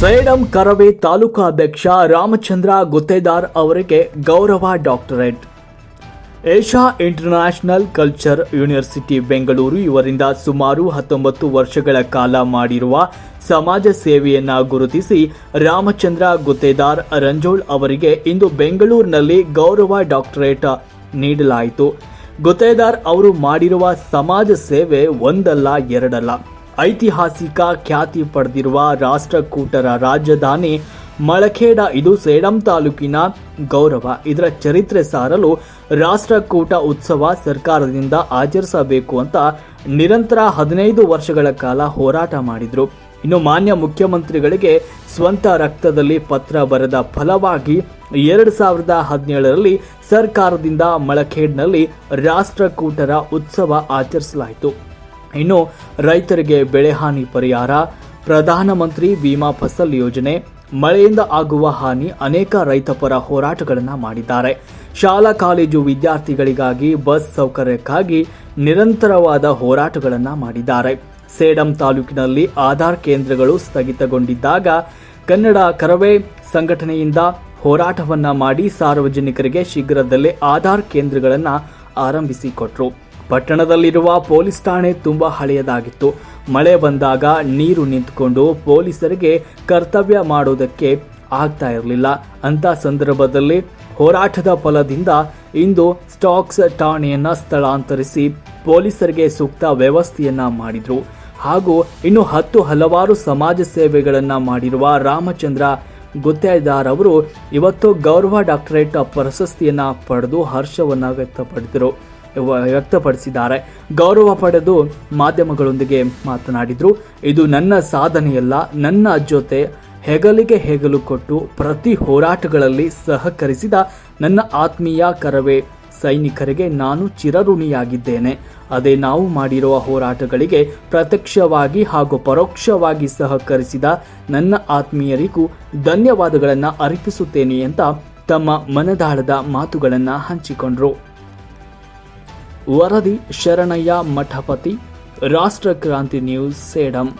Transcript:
ಸೇಡಂ ಕರವೆ ತಾಲೂಕಾ ಅಧ್ಯಕ್ಷ ರಾಮಚಂದ್ರ ಗುತ್ತೇದಾರ್ ಅವರಿಗೆ ಗೌರವ doctorate. Asia international culture university Bengaluru ಇವರಿಂದ ಸುಮಾರು ಹತ್ತೊಂಬತ್ತು ವರ್ಷಗಳ ಕಾಲ ಮಾಡಿರುವ ಸಮಾಜ ಸೇವೆಯನ್ನು ಗುರುತಿಸಿ ರಾಮಚಂದ್ರ ಗುತ್ತೇದಾರ್ ರಂಜೋಳ್ ಅವರಿಗೆ ಇಂದು ಬೆಂಗಳೂರಿನಲ್ಲಿ ಗೌರವ ಡಾಕ್ಟರೇಟ್ ನೀಡಲಾಯಿತು. ಗುತ್ತೇದಾರ್ ಅವರು ಮಾಡಿರುವ ಸಮಾಜ ಸೇವೆ ಒಂದಲ್ಲ ಎರಡಲ್ಲ. ಐತಿಹಾಸಿಕ ಖ್ಯಾತಿ ಪಡೆದಿರುವ ರಾಷ್ಟ್ರಕೂಟರ ರಾಜಧಾನಿ ಮಳಖೇಡ. ಇದು ಸೇಡಂ ತಾಲೂಕಿನ ಗೌರವ. ಇದರ ಚರಿತ್ರೆ ಸಾರಲು ರಾಷ್ಟ್ರಕೂಟ ಉತ್ಸವ ಸರ್ಕಾರದಿಂದ ಆಚರಿಸಬೇಕು ಅಂತ ನಿರಂತರ ಹದಿನೈದು ವರ್ಷಗಳ ಕಾಲ ಹೋರಾಟ ಮಾಡಿದ್ರು. ಇನ್ನು ಮಾನ್ಯ ಮುಖ್ಯಮಂತ್ರಿಗಳಿಗೆ ಸ್ವಂತ ರಕ್ತದಲ್ಲಿ ಪತ್ರ ಬರೆದ ಫಲವಾಗಿ ಎರಡು ಸಾವಿರದ ಹದಿನೇಳರಲ್ಲಿ ಸರ್ಕಾರದಿಂದ ಮಳಖೇಡ್ನಲ್ಲಿ ರಾಷ್ಟ್ರಕೂಟರ ಉತ್ಸವ ಆಚರಿಸಲಾಯಿತು. ಇನ್ನು ರೈತರಿಗೆ ಬೆಳೆ ಹಾನಿ ಪರಿಹಾರ, ಪ್ರಧಾನಮಂತ್ರಿ ವಿಮಾ ಫಸಲ್ ಯೋಜನೆ, ಮಳೆಯಿಂದ ಆಗುವ ಹಾನಿ ಅನೇಕ ರೈತಪರ ಹೋರಾಟಗಳನ್ನು ಮಾಡಿದ್ದಾರೆ. ಶಾಲಾ ಕಾಲೇಜು ವಿದ್ಯಾರ್ಥಿಗಳಿಗಾಗಿ ಬಸ್ ಸೌಕರ್ಯಕ್ಕಾಗಿ ನಿರಂತರವಾದ ಹೋರಾಟಗಳನ್ನು ಮಾಡಿದ್ದಾರೆ. ಸೇಡಂ ತಾಲೂಕಿನಲ್ಲಿ ಆಧಾರ್ ಕೇಂದ್ರಗಳು ಸ್ಥಗಿತಗೊಂಡಿದ್ದಾಗ ಕನ್ನಡ ಕರವೇ ಸಂಘಟನೆಯಿಂದ ಹೋರಾಟವನ್ನ ಮಾಡಿ ಸಾರ್ವಜನಿಕರಿಗೆ ಶೀಘ್ರದಲ್ಲೇ ಆಧಾರ್ ಕೇಂದ್ರಗಳನ್ನು ಆರಂಭಿಸಿಕೊಟ್ರು. ಪಟ್ಟಣದಲ್ಲಿರುವ ಪೊಲೀಸ್ ಠಾಣೆ ತುಂಬಾ ಹಳೆಯದಾಗಿತ್ತು. ಮಳೆ ಬಂದಾಗ ನೀರು ನಿಂತ್ಕೊಂಡು ಪೊಲೀಸರಿಗೆ ಕರ್ತವ್ಯ ಮಾಡೋದಕ್ಕೆ ಆಗ್ತಾ ಇರಲಿಲ್ಲ. ಅಂಥ ಸಂದರ್ಭದಲ್ಲಿ ಹೋರಾಟದ ಫಲದಿಂದ ಇಂದು ಸ್ಟಾಕ್ಸ್ ಠಾಣೆಯನ್ನು ಸ್ಥಳಾಂತರಿಸಿ ಪೊಲೀಸರಿಗೆ ಸೂಕ್ತ ವ್ಯವಸ್ಥೆಯನ್ನ ಮಾಡಿದ್ರು. ಹಾಗೂ ಇನ್ನು ಹತ್ತು ಹಲವಾರು ಸಮಾಜ ಸೇವೆಗಳನ್ನು ಮಾಡಿರುವ ರಾಮಚಂದ್ರ ಗುತ್ತೇದಾರ್ ಅವರು ಇವತ್ತು ಗೌರವ ಡಾಕ್ಟರೇಟ್ ಪ್ರಶಸ್ತಿಯನ್ನು ಪಡೆದು ಹರ್ಷವನ್ನು ವ್ಯಕ್ತಪಡಿಸಿದರು. ವ್ಯಕ್ತಪಡಿಸಿದ್ದಾರೆ. ಗೌರವ ಪಡೆದು ಮಾಧ್ಯಮಗಳೊಂದಿಗೆ ಮಾತನಾಡಿದ್ರು. ಇದು ನನ್ನ ಸಾಧನೆಯಲ್ಲ, ನನ್ನ ಜೊತೆ ಹೆಗಲಿಗೆ ಹೆಗಲು ಕೊಟ್ಟು ಪ್ರತಿ ಹೋರಾಟಗಳಲ್ಲಿ ಸಹಕರಿಸಿದ ನನ್ನ ಆತ್ಮೀಯ ಕರವೇ ಸೈನಿಕರಿಗೆ ನಾನು ಚಿರಋಣಿಯಾಗಿದ್ದೇನೆ. ಅದೇ ನಾವು ಮಾಡಿರುವ ಹೋರಾಟಗಳಿಗೆ ಪ್ರತ್ಯಕ್ಷವಾಗಿ ಹಾಗೂ ಪರೋಕ್ಷವಾಗಿ ಸಹಕರಿಸಿದ ನನ್ನ ಆತ್ಮೀಯರಿಗೂ ಧನ್ಯವಾದಗಳನ್ನು ಅರ್ಪಿಸುತ್ತೇನೆ ಅಂತ ತಮ್ಮ ಮನದಾಳದ ಮಾತುಗಳನ್ನು ಹಂಚಿಕೊಂಡ್ರು. వరది శరణయ్య మఠపతి రాష్ట్ర క్రాంతి న్యూస్ సేడం.